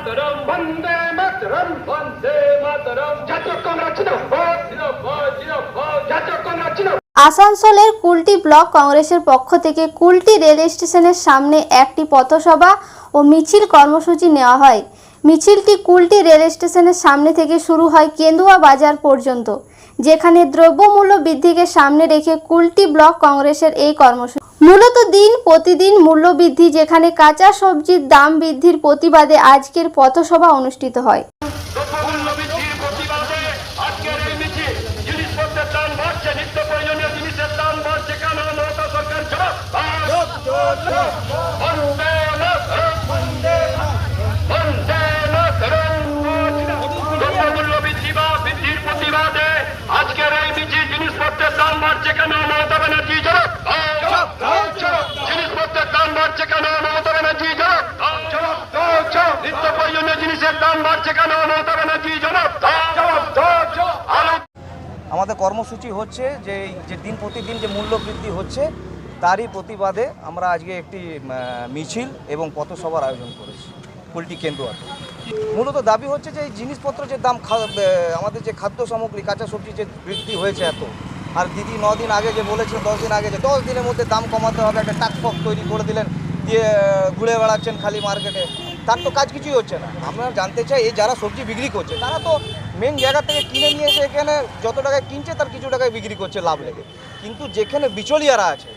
মাতরম। বন্দে মাতরম বন্দে মাতরম। জাতীয় কংগ্রেস জিন্দাবাদ। জিন্দাবাদ জিন্দাবাদ। জাতীয় কংগ্রেস জিন্দাবাদ। আসানসোলের কুলটি ব্লক কংগ্রেসের পক্ষ থেকে কুলটি রেল স্টেশনের সামনে একটি পথসভা ও মিছিল কর্মসূচি নেওয়া হয়। মিছিলটি কুলটি রেল স্টেশনের সামনে থেকে শুরু হয় কেন্দুয়া বাজার পর্যন্ত যেখানে দ্রব্যমূল্য বৃদ্ধিকে সামনে রেখে কুলটি ব্লক কংগ্রেসের এই কর্মসূচি মূলত দিন প্রতিদিন মূল্য বৃদ্ধি যেখানে কাঁচা সবজির দাম বৃদ্ধির প্রতিবাদে আজকের পথসভা অনুষ্ঠিত হয় জবাব বন্দে মাতরম বন্দে বন্দে মাতরম দ্রব্যমূল্য বৃদ্ধি বা বৃদ্ধির প্রতিবাদে আজকের এই মিছিল জিনিসপত্রের দাম বাড়ছে কেন মমতা ব্যানার্জি জবাব জিনিসপত্রের দাম বাড়ছে কেন মমতা ব্যানার্জি জবাব নিত্য প্রয়োজনীয় জিনিসের দাম বাড়ছে কেন মমতা ব্যানার্জি জবাব আলু আমাদের কর্মসূচি হচ্ছে যে যে দিন প্রতিদিন যে মূল্য বৃদ্ধি হচ্ছে, তারই প্রতিবাদে আমরা আজকে একটি মিছিল এবং পথসভার আয়োজন করেছি কুলটি কেন্দুয়াতে মূলত দাবি হচ্ছে যে, এই জিনিসপত্র যে দাম আমাদের যে খাদ্য সামগ্রী, কাঁচা সবজি যে বৃদ্ধি হয়েছে এত, আর দিদি ন দিন আগে যে বলেছিলেন দশ দিন আগে যে দশ দিনের মধ্যে দাম কমাতে হবে, একটা টাস্ক ফোর্স তৈরি করে দিলেন, দিয়ে ঘুরে বেড়াচ্ছেন খালি মার্কেটে। তার তো কাজ কিছুই হচ্ছে না। আমরা জানতে চাই এই যারা সবজি বিক্রি করছে, তারা তো মেন জায়গা থেকে কিনে নিয়ে এসে এখানে যত টাকায় কিনছে, তার কিছু টাকায় বিক্রি করছে লাভ লেগে। কিন্তু যেখানে বিচলিয়ারা আছে,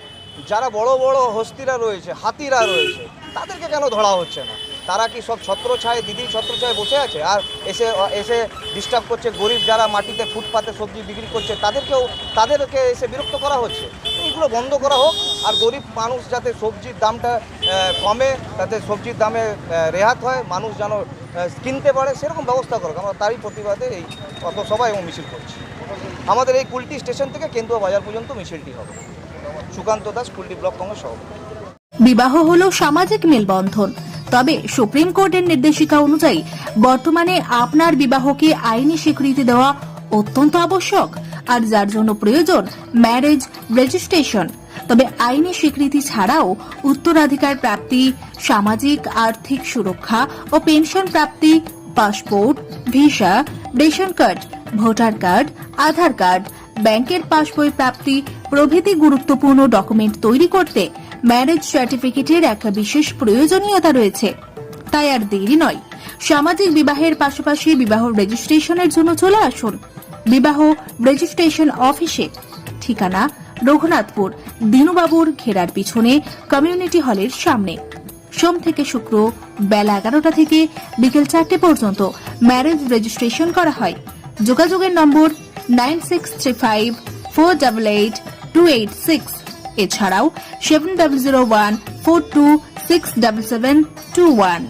যারা বড় বড় হস্তিরা রয়েছে, হাতিরা রয়েছে, তাদেরকে কেন ধরা হচ্ছে না? তারা কি সব ছত্রছায় দিদি ছত্রছায় বসে আছে? আর এসে এসে ডিস্টার্ব করছে গরিব যারা মাটিতে ফুটপাতে সবজি বিক্রি করছে, তাদেরকেও, তাদেরকে এসে বিরক্ত করা হচ্ছে? এইগুলো বন্ধ করা হোক, আর গরিব মানুষ যাতে সবজির দামটা কমে, তাতে সবজির দামে রেহাত হয়, মানুষ যেন কিনতে পারে, সেরকম ব্যবস্থা করুক। আমরা তারই প্রতিবাদে এই পথসভা এবং মিছিল করছি। আমাদের এই কুলটি স্টেশন থেকে কেন্দুয়া বাজার পর্যন্ত মিছিলটি হবে। সুকান্ত দাস, কুলটি ব্লক কংগ্রেস সভাপতি। বিবাহ হলো সামাজিক মেলবন্ধন। তবে সুপ্রিম কোর্টের নির্দেশিকা অনুযায়ী বর্তমানে আপনার বিবাহকে আইনি স্বীকৃতি দেওয়া অত্যন্ত আবশ্যক। আর যার জন্য প্রয়োজন ম্যারেজ রেজিস্ট্রেশন তবে আইনি স্বীকৃতি ছাড়াও উত্তরাধিকার প্রাপ্তি, সামাজিক, আর্থিক সুরক্ষা ও পেনশন প্রাপ্তি, passport, visa, ration card, voter card, Aadhaar card, ব্যাংকের পাসবই প্রাপ্তি প্রভৃতি গুরুত্বপূর্ণ ডকুমেন্ট তৈরি করতে ম্যারেজ সার্টিফিকেটের একটা বিশেষ প্রয়োজনীয়তা রয়েছে। তাই আর দেরি নয়। সামাজিক বিবাহের পাশাপাশি বিবাহ রেজিস্ট্রেশনের জন্য চলে আসুন। বিবাহ রেজিস্ট্রেশন অফিসে ঠিকানা রঘুনাথপুর, দিনুবাবুর ঘেরার পিছনে কমিউনিটি হলের সামনে। সোম থেকে শুক্র, বেলা এগারোটা থেকে বিকেল চারটে পর্যন্ত ম্যারেজ রেজিস্ট্রেশন করা হয়। যোগাযোগের নম্বর nine six three five four double eight two eight six এছাড়াও seven double zero one four two six double seven two one